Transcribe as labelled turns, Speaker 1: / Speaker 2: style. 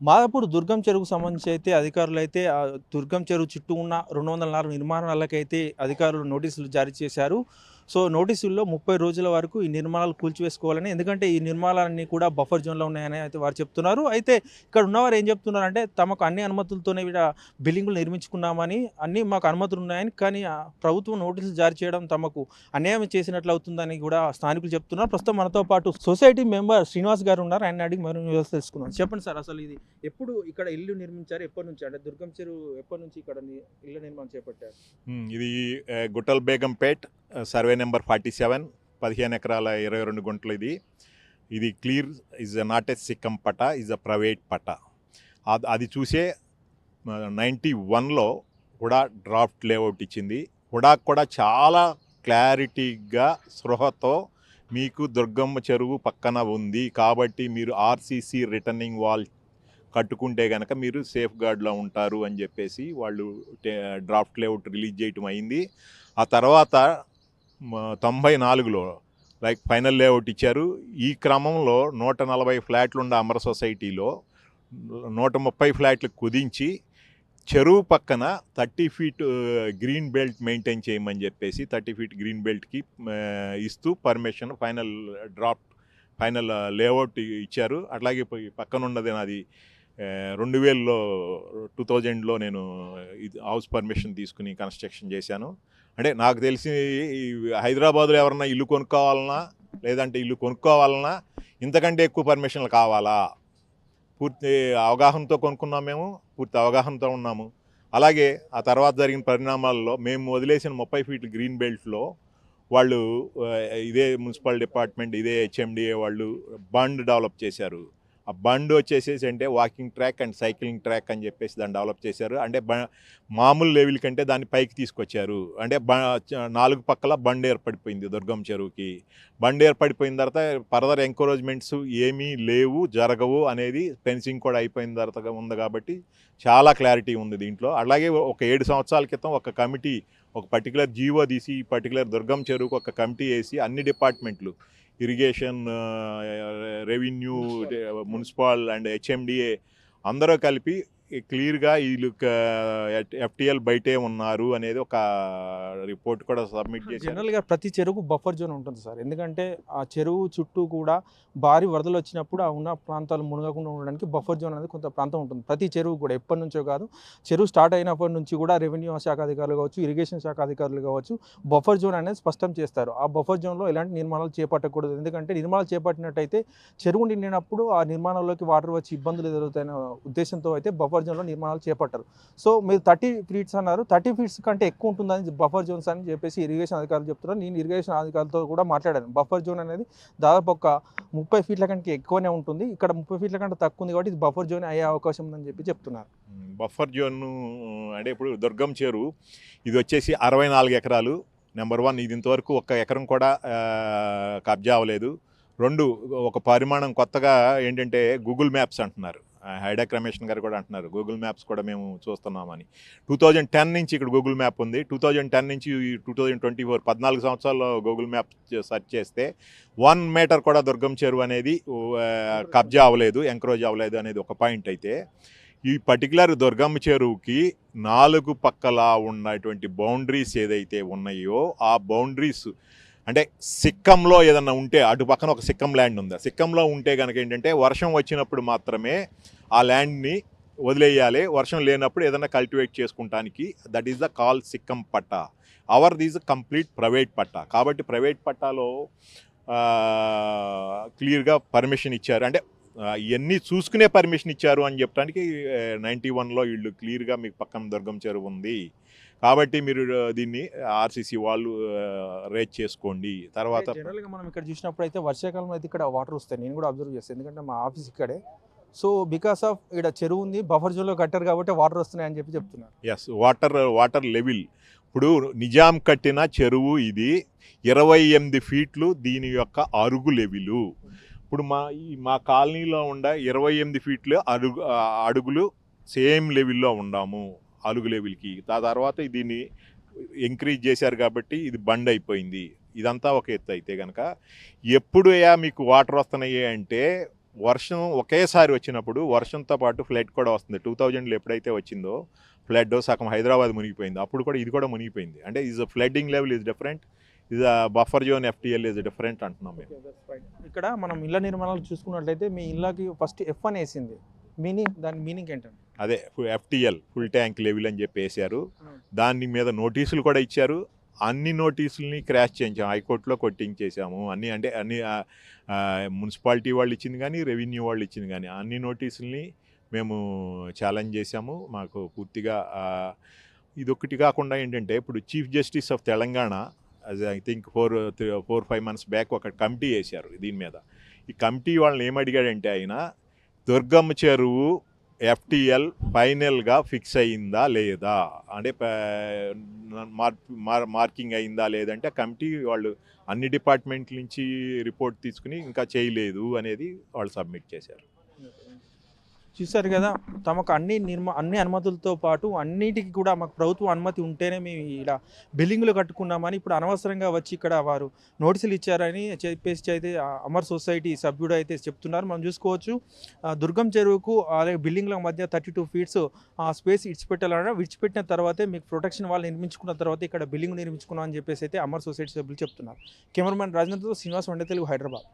Speaker 1: మాదాపూర్ దుర్గం చెరువుకు సంబంధించి అయితే అధికారులు అయితే ఆ దుర్గం చెరువు చుట్టూ ఉన్న రెండు వందల నాలుగు నిర్మాణాలకైతే అధికారులు నోటీసులు జారీ చేశారు. సో నోటీసుల్లో ముప్పై రోజుల వరకు ఈ నిర్మాణాలు కూల్చివేసుకోవాలని ఎందుకంటే ఈ నిర్మాణాలన్నీ కూడా బఫర్ జోన్లో ఉన్నాయని అయితే వారు చెప్తున్నారు. అయితే ఇక్కడ ఉన్నవారు ఏం చెప్తున్నారంటే తమకు అన్ని అనుమతులతోనే ఇక్కడ బిల్డింగులు నిర్మించుకున్నామని అన్ని మాకు అనుమతులు ఉన్నాయని కానీ ప్రభుత్వం నోటీసులు జారీ చేయడం తమకు అన్యాయం చేసినట్లు అవుతుందని కూడా స్థానికులు చెప్తున్నారు. ప్రస్తుతం మనతో పాటు సొసైటీ మెంబర్ శ్రీనివాస్ గారు ఉన్నారు. ఆయన అడిగి మరి వ్యవస్థ చెప్పండి సార్ అసలు ఇది ఎప్పుడు ఇక్కడ ఇల్లు నిర్మించారు? ఎప్పటి నుంచి? అంటే దుర్గం చెరువు ఎప్పటి నుంచి ఇక్కడ ఇల్లు నిర్మాణం చేపట్టారు?
Speaker 2: ఇది Guttala Begumpet survey number forty seven పదిహేను ఎకరాల ఇరవై రెండు గుంటలు ఇది. ఇది క్లియర్ ఇస్ నాట్ ఎ సిక్కం పట ఇస్ అ ప్రైవేట్ పట. అది అది చూసే నైంటీ వన్లో హుడా డ్రాఫ్ట్ లేఅవుట్ ఇచ్చింది. హుడాకు కూడా చాలా క్లారిటీగా స్పృహతో మీకు దుర్గమ్మ చెరువు పక్కన ఉంది. కాబట్టి మీరు ఆర్సీసీ రిటర్నింగ్ వాల్ కట్టుకుంటే కనుక మీరు సేఫ్ గార్డ్లో ఉంటారు అని చెప్పేసి వాళ్ళు డ్రాఫ్ట్ లేఅవుట్ రిలీజ్ చేయటం అయింది. ఆ తర్వాత తొంభై నాలుగులో లైక్ ఫైనల్ లేఅవుట్ ఇచ్చారు. ఈ క్రమంలో నూట నలభై ఫ్లాట్లు ఉన్న అమర సొసైటీలో నూట ముప్పై ఫ్లాట్లు కుదించి చెరువు పక్కన thirty feet green belt maintain చేయమని చెప్పేసి థర్టీ ఫీట్ గ్రీన్ బెల్ట్కి ఇస్తూ permission final draft final layout ఇచ్చారు. అట్లాగే పక్కనున్నది నాది రెండు వేలలో టూ థౌజండ్లో నేను ఇది హౌస్ పర్మిషన్ తీసుకుని కన్స్ట్రక్షన్ చేశాను. అంటే నాకు తెలిసి హైదరాబాద్లో ఎవరన్నా ఇల్లు కొనుక్కోవాలన్నా లేదంటే ఇల్లు కొనుక్కోవాలన్నా ఇంతకంటే ఎక్కువ పర్మిషన్లు కావాలా? పూర్తి అవగాహనతో కొనుక్కున్నాం మేము పూర్తి అవగాహనతో ఉన్నాము. అలాగే ఆ తర్వాత జరిగిన పరిణామాల్లో మేము వదిలేసిన ముప్పై ఫీట్ల గ్రీన్ బెల్ట్లో వాళ్ళు ఇదే మున్సిపల్ డిపార్ట్మెంట్ ఇదే హెచ్ఎండిఏ వాళ్ళు బండ్ డెవలప్ చేశారు. ఆ బండ్ వచ్చేసేసి అంటే walking track and cycling track అని చెప్పేసి దాన్ని డెవలప్ చేశారు. అంటే బ మామూలు లెవెల్ కంటే దాన్ని పైకి తీసుకొచ్చారు. అంటే బ నాలుగు పక్కల బండ్ ఏర్పడిపోయింది దుర్గం చెరువుకి. బండ్ ఏర్పడిపోయిన తర్వాత ఫర్దర్ ఎంకరేజ్మెంట్స్ ఏమీ లేవు జరగవు అనేది ఫెన్సింగ్ కూడా అయిపోయిన తర్వాత ఉంది కాబట్టి చాలా క్లారిటీ ఉంది దీంట్లో. అలాగే ఒక ఏడు సంవత్సరాల క్రితం ఒక కమిటీ ఒక పర్టికులర్ జీవో తీసి ఈ పర్టికులర్ దుర్గం చెరువుకు ఒక కమిటీ వేసి అన్ని డిపార్ట్మెంట్లు irrigation revenue municipal and HMDA అందరూ కలిపి క్లియర్గా వీళ్ళు ఎఫ్టిఎల్ బయటే ఉన్నారు అనేది ఒక రిపోర్ట్ కూడా సబ్మిట్ చేశారు.
Speaker 1: జనరల్గా ప్రతి చెరువుకు బఫర్ జోన్ ఉంటుంది సార్. ఎందుకంటే ఆ చెరువు చుట్టూ కూడా భారీ వరదలు వచ్చినప్పుడు ఆ ఉన్న ప్రాంతాలు మునగకుండా ఉండడానికి బఫర్ జోన్ అనేది కొంత ప్రాంతం ఉంటుంది. ప్రతి చెరువు కూడా ఎప్పటి నుంచో కాదు చెరువు స్టార్ట్ అయినప్పటి నుంచి కూడా రెవెన్యూ శాఖ అధికారులు కావచ్చు ఇరిగేషన్ శాఖ అధికారులు కావచ్చు బఫర్ జోన్ అనేది స్పష్టం చేస్తారు. ఆ బఫర్ జోన్లో ఎలాంటి నిర్మాణాలు చేపట్టకూడదు. ఎందుకంటే నిర్మాణాలు చేపట్టినట్టయితే చెరువు నిండినప్పుడు ఆ నిర్మాణంలోకి వాటర్ వచ్చి ఇబ్బందులు ఎదురవుతాయనే ఉద్దేశంతో అయితే బఫర్ జోన్లో నిర్మాణాలు చేపట్టారు. సో మీరు థర్టీ ఫీట్స్ అన్నారు. థర్టీ ఫీట్స్ కంటే ఎక్కువ ఉంటుందని బఫర్ జోన్స్ అని చెప్పేసి ఇరిగేషన్ అధికారులు చెప్తున్నారు. నేను ఇరిగేషన్ అధికారులతో కూడా మాట్లాడాను. బఫర్ జోన్ అనేది దాదాపు ఒక ముప్పై ఫీట్ల కంటే ఎక్కువనే ఉంటుంది. ఇక్కడ ముప్పై ఫీట్ల కంటే తక్కువ ఉంది కాబట్టి ఇది బఫర్ జోన్ అయ్యే అవకాశం ఉందని చెప్పి చెప్తున్నారు.
Speaker 2: బఫర్ జోన్ అంటే ఇప్పుడు దుర్గం చేరు ఇది వచ్చేసి అరవై నాలుగు ఎకరాలు. నెంబర్ వన్ ఇది ఇంతవరకు ఒక ఎకరం కూడా కబ్జా అవ్వలేదు. రెండు ఒక పరిమాణం కొత్తగా ఏంటంటే గూగుల్ మ్యాప్స్ అంటున్నారు. హైడక్ రమేష్ గారు కూడా అంటున్నారు గూగుల్ మ్యాప్స్ కూడా మేము చూస్తున్నామని. టూ థౌజండ్ టెన్ నుంచి ఇక్కడ గూగుల్ మ్యాప్ ఉంది. టూ థౌజండ్ టెన్ నుంచి టూ థౌజండ్ ట్వంటీ ఫోర్ పద్నాలుగు సంవత్సరాల్లో గూగుల్ మ్యాప్ సెర్చ్ చేస్తే వన్ మీటర్ కూడా దుర్గం చెరువు అనేది కబ్జా అవ్వలేదు ఎంకరేజ్ అవ్వలేదు అనేది ఒక పాయింట్ అయితే ఈ పర్టికులర్ దుర్గమ్మ చెరువుకి నాలుగు పక్కల ఉన్నటువంటి బౌండరీస్ ఏదైతే ఉన్నాయో ఆ బౌండరీస్ అంటే సిక్కంలో ఏదన్నా ఉంటే అటు పక్కన ఒక సిక్కం ల్యాండ్ ఉంది. సిక్కంలో ఉంటే కనుక ఏంటంటే వర్షం వచ్చినప్పుడు మాత్రమే ఆ ల్యాండ్ని వదిలేయాలి. వర్షం లేనప్పుడు ఏదైనా కల్టివేట్ చేసుకుంటానికి దట్ ఈస్ ద కాల్ సిక్కం పట్ట. Our these complete private patta. కాబట్టి ప్రైవేట్ పట్టాలో క్లియర్గా పర్మిషన్ ఇచ్చారు. అంటే ఇవన్నీ చూసుకునే పర్మిషన్ ఇచ్చారు అని చెప్పడానికి నైంటీ వన్లో వీళ్ళు క్లియర్గా మీకు పక్కన దుర్గం చెరువు ఉంది. కాబట్టి మీరు దీన్ని ఆర్సీసీ వాళ్ళు రేట్ చేసుకోండి. తర్వాత
Speaker 1: జనరల్గా మనం ఇక్కడ చూసినప్పుడు అయితే వర్షాకాలం అయితే ఇక్కడ వాటర్ వస్తాయి. నేను కూడా అబ్జర్వ్ చేస్తాను ఎందుకంటే మా ఆఫీస్ ఇక్కడే. సో బికాస్ ఆఫ్ ఇక్కడ చెరువు ఉంది బఫర్ జోన్లో కట్టారు కాబట్టి వాటర్ వస్తున్నాయి అని చెప్పి చెప్తున్నారు.
Speaker 2: ఎస్ వాటర్ వాటర్ లెవెల్ ఇప్పుడు నిజాం కట్టిన చెరువు ఇది ఇరవై ఎనిమిది ఫీట్లు దీని యొక్క అరుగు లెవెలు ఇప్పుడు మా ఈ మా కాలనీలో ఉండ ఇరవై ఎనిమిది ఫీట్లు అరుగు అడుగులు సేమ్ లెవెల్లో ఉండాము. అలుగు లెవెల్కి ఆ తర్వాత దీన్ని ఎంకరేజ్ చేశారు కాబట్టి ఇది బండ్ అయిపోయింది. ఇదంతా ఒక ఎత్తు అయితే కనుక ఎప్పుడు ఏ మీకు వాటర్ వస్తున్నాయి అంటే వర్షం ఒకేసారి వచ్చినప్పుడు వర్షంతో పాటు ఫ్లడ్ కూడా వస్తుంది. టూ థౌజండ్లో ఎప్పుడైతే వచ్చిందో ఫ్లడ్ సగం హైదరాబాద్ మునిగిపోయింది. అప్పుడు కూడా ఇది కూడా మునిగిపోయింది. అంటే is flooding level is different ఇది buffer zone FTL is different అంటున్నాం మేము.
Speaker 1: ఇక్కడ మనం ఇళ్ళ నిర్మాణాలు చూసుకున్నట్లయితే మీ ఇళ్ళకి ఫస్ట్ ఎఫ్ అని వేసింది. మీనింగ్ దాని మీనింగ్ ఏంటంటే?
Speaker 2: అదే ఎఫ్టీఎల్ ఫుల్ ట్యాంక్ లెవెల్ అని చెప్పి వేశారు దాని మీద నోటీసులు కూడా ఇచ్చారు. అన్ని నోటీసుల్ని క్రాష్ చేయించాము హైకోర్టులో కొట్టించేసాము. అన్ని అంటే అన్ని మున్సిపాలిటీ వాళ్ళు ఇచ్చింది కానీ రెవెన్యూ వాళ్ళు ఇచ్చింది కానీ అన్ని నోటీసుల్ని మేము ఛాలెంజ్ చేశాము. మాకు పూర్తిగా ఇదొకటి కాకుండా ఏంటంటే ఇప్పుడు chief justice of Telangana I think four four five months back ఒక కమిటీ వేశారు దీని మీద. ఈ కమిటీ వాళ్ళని ఏమడిగాడంటే ఆయన దుర్గమ్మ చెరువు ఎఫ్టిఎల్ ఫైనల్గా ఫిక్స్ అయిందా లేదా? అంటే మార్ మార్- మార్కింగ్ అయిందా లేదంటే కమిటీ వాళ్ళు అన్ని డిపార్ట్మెంట్ల నుంచి రిపోర్ట్ తీసుకుని ఇంకా చేయలేదు అనేది వాళ్ళు సబ్మిట్ చేశారు.
Speaker 1: చూశారు కదా తమకు అన్ని నిర్మా అన్ని అనుమతులతో పాటు అన్నిటికీ కూడా మాకు ప్రభుత్వం అనుమతి ఉంటేనే మేము ఇలా బిల్డింగ్లు కట్టుకున్నామని ఇప్పుడు అనవసరంగా వచ్చి ఇక్కడ వారు నోటీసులు ఇచ్చారని చెప్పేసి అయితే అమర్ సొసైటీ సభ్యుడు అయితే చెప్తున్నారు. మనం చూసుకోవచ్చు దుర్గం చెరువుకు అలాగే బిల్డింగ్ల మధ్య థర్టీ టూ ఫీట్స్ ఆ స్పేస్ విడిచిపెట్టాలన్నా విడిచిపెట్టిన తర్వాతే మీకు ప్రొటెక్షన్ వాళ్ళు నిర్మించుకున్న తర్వాత ఇక్కడ బిల్డింగ్ నిర్మించుకున్నాం అని చెప్పేసి అయితే అమర్ సొసైటీ సభ్యులు చెప్తున్నారు. కెమెరామెన్ రాజేంద్రతో శ్రీనివాస్ వండే తెలుగు హైదరాబాద్.